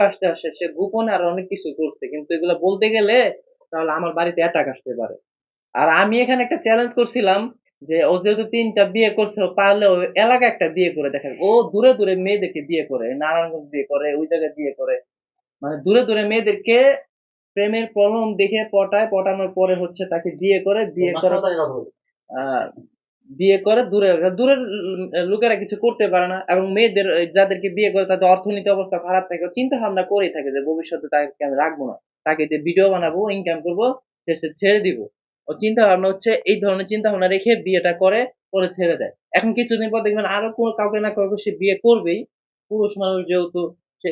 আসতে আসতে সে গোপনে আর অনেক কিছু করছে। কিন্তু এগুলো বলতে গেলে তাহলে আমার বাড়িতে অ্যাটাক আসতে পারে। আর আমি এখানে একটা চ্যালেঞ্জ করছিলাম যে ও যেহেতু তিনটা বিয়ে করছে পারলে ও এলাকায় একটা বিয়ে করে দেখেন। ও দূরে দূরে মেয়েদেরকে বিয়ে করে নারায়ণগঞ্জ বিয়ে করে ওই জায়গায় বিয়ে করে। মানে দূরে দূরে মেয়েদেরকে প্রেমের প্রলোভন দেখে পটায় পটানোর পরে হচ্ছে তাকে বিয়ে করে বিয়ে করে আহ, বিয়ে করে দূরে, দূরের লোকেরা কিছু করতে পারে না এবং মেয়েদের, যাদেরকে বিয়ে করে তাদের অর্থনীতি অবস্থা খারাপ থাকে চিন্তা ভাবনা করেই থাকে যে ভবিষ্যতে তাকে আমি রাখব না। তাকে দিয়ে ভিডিও বানাবো ইনকাম করব শেষে ছেড়ে দিব। ও চিন্তা ভাবনা হচ্ছে এই ধরনের চিন্তা ভাবনা রেখে বিয়েটা করে, পরে ছেড়ে দেয়। এখন কিছুদিন পর দেখবেন আরও কোনো কাউকে না কাউকে সে বিয়ে করবেই। পুরুষ মানুষ যেহেতু সে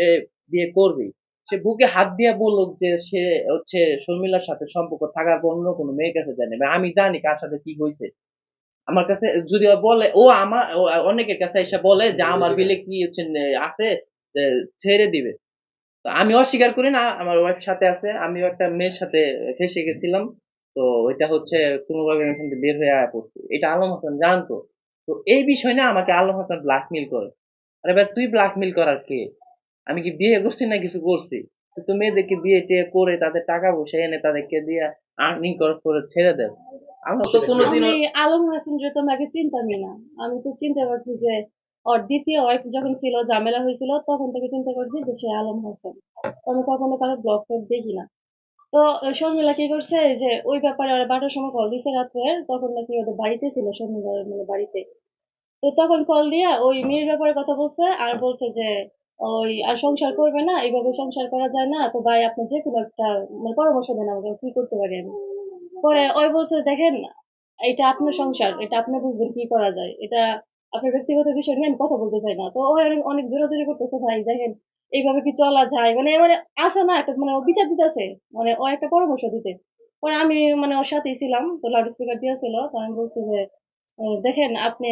বিয়ে করবেই। সে বুকে হাত দিয়ে বলুক যে সে হচ্ছে শর্মিলার সাথে সম্পর্ক থাকার পর অন্য কোনো মেয়ের কাছে জানে আমি জানি কার সাথে কি হয়েছে। আমার কাছে যদি বলে ও আমার অনেকের কাছে এসে বলে যে আমার বিলে কি আছে ছেড়ে দিবে। তো আমি অস্বীকার করি না আমার ওয়াইফ সাথে আছে আমিও একটা মেয়ের সাথে ফেসে গেছিলাম। তো ওইটা হচ্ছে কোনোভাবে আমি এখান থেকে বের হয়ে আয়া পড়ছি। এটা আলম হাসান জানতো। তো এই বিষয় না আমাকে আলম হাসান ব্ল্যাকমেল করে। আরে ভাই তুই ব্ল্যাকমেল করার কে? আমি কি বিয়ে করছি না কিছু করছি? তো মেয়েদেরকে বিয়ে টিয়ে করে তাদের টাকা পয়সা এনে তাদেরকে দিয়ে আর্নিং করে ছেড়ে দেয়। আলম চিন্তামই না। আমি তো চিন্তা করছি যে ওর দ্বিতীয় ওয়াইফ যখন ছিল ঝামেলা হয়েছিল তখন থেকে চিন্তা করছি যে সে আলম হাসান। আমি কখনো কারও ব্লগ দেখি না। তো শর্মিলা কি করছে যে ওই ব্যাপারে ওরা বারোটার সময় কল দিছে রাত্রে তখন নাকি ওদের বাড়িতে ছিল শর্মিলার মানে বাড়িতে। তো তখন কল দিয়া ওই মেয়ের ব্যাপারে কথা বলছে আর বলছে যে ওই আর সংসার করবে না এইভাবে সংসার করা যায় না। তো ভাই আপনি যে কোনো একটা মানে পরামর্শ দেন আমাকে কি করতে পারি আমি? পরে ওই বলছে, দেখেন এটা আপনার সংসার, এটা আপনি বুঝবেন কি করা যায়। এটা আপনার ব্যক্তিগত বিষয় নিয়ে আমি কথা বলতে চাই না। তো ও অনেক জোরাজোরি করতেছে ভাই, দেখেন এইভাবে কি চলা যায়? মানে মানে আছে না একটা মানে বিচার দিতেছে মানে ও একটা পরামর্শ দিতে। পরে আমি মানে ওর সাথেই ছিলাম, তো লাউড স্পিকার দিয়েছিল, তো আমি বলছি যে দেখেন, আপনি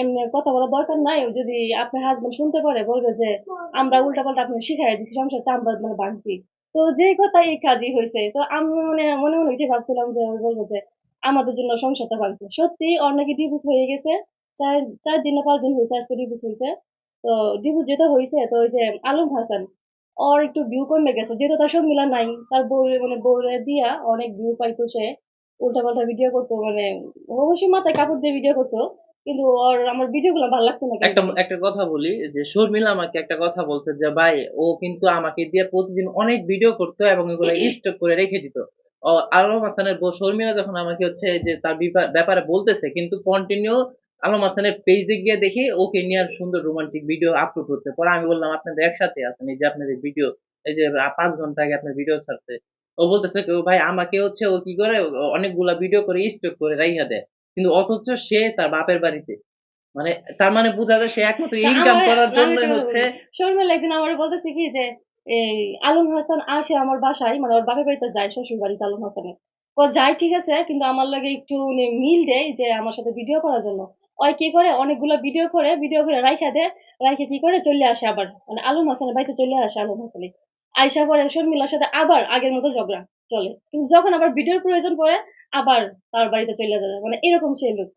এমনি কথা বলার দরকার নাই, যদি আপনার হাজবেন্ড শুনতে পারে, বলবে যে, আমরা উল্টা পাল্টা আপনি শিখাই দিচ্ছি সংসারটা আমরা মানে ভাঙছি তো যে কথা এই কাজই হয়েছে, তো আমি মানে মনে মনে এটাই ভাবছিলাম যে ও বলব যে আমাদের জন্য সংসারটা ভাঙছে সত্যি ওর ডিভোর্স হয়ে গেছে, চার চার দিন পাঁচ দিন হয়েছে আজকে ডিভোর্স হয়েছে। তো ডিভোর্স যেটা হয়েছে, তো ওই যে আলম হাসান, ওর একটু ভিউ কমে গেছে। যেহেতু তার সব মিলা নাই, তার বউ মানে বউরে দিয়া অনেক ভিউ পাইতো সে উল্টা পাল্টা ভিডিও করতো মানে অবশ্যই মাথায় কাপড় দিয়ে ভিডিও করতো। কিন্তু ওর আমার ভালো লাগতো না একটা একটা কথা বলি যে শর্মিলা আমাকে একটা কথা বলছে যে ভাই ও কিন্তু আমাকে দিয়ে প্রতিদিন অনেক ভিডিও করতো এবং এগুলো স্টক করে রেখে দিত। আলম হাসানের বউ শর্মিলা যখন আমাকে হচ্ছে যে তার ব্যাপারে বলতেছে কিন্তু কন্টিনিউ আলম হাসানের পেজে গিয়ে দেখি ওকে নিয়ে আর সুন্দর রোমান্টিক ভিডিও আপলোড হচ্ছে। পরে আমি বললাম আপনাদের একসাথে আছেন এই যে আপনাদের ভিডিও এই যে পাঁচ ঘণ্টা আগে আপনার ভিডিও ছাড়ছে। ও বলতেছে ভাই আমাকে হচ্ছে ও কি করে অনেকগুলা ভিডিও করে স্টক করে রাইখা দেয়। কিন্তু অথচ সে তার বাপের বাড়িতে। মানে তার মানে বোঝা যায় সে একমাত্র ইনকাম করার জন্য হচ্ছে। শর্মিলা একদিন আমার বলতেছে কি যে এই আলম হাসান আসে আমার বাসায় মানে ওর বাপের বাড়িতে যায় শ্বশুর বাড়িতে আলম হাসানের। ও যায় ঠিক আছে কিন্তু আমার লাগে একটু মিল দেয় যে আমার সাথে ভিডিও করার জন্য। ওই কি করে? অনেকগুলো ভিডিও করে ভিডিও করে রাইখা দেয় রাইখে কি করে? চলে আসে আবার। মানে আলম হাসানের বাড়িতে চলে আসে আলম হাসানে আইসা পরে শর্মিলার সাথে আবার আগের মতো ঝগড়া চলে। কিন্তু যখন আবার ভিডিওর প্রয়োজন পড়ে আবার তার বাড়িতে চলে যাবে। মানে এরকম সেই লোক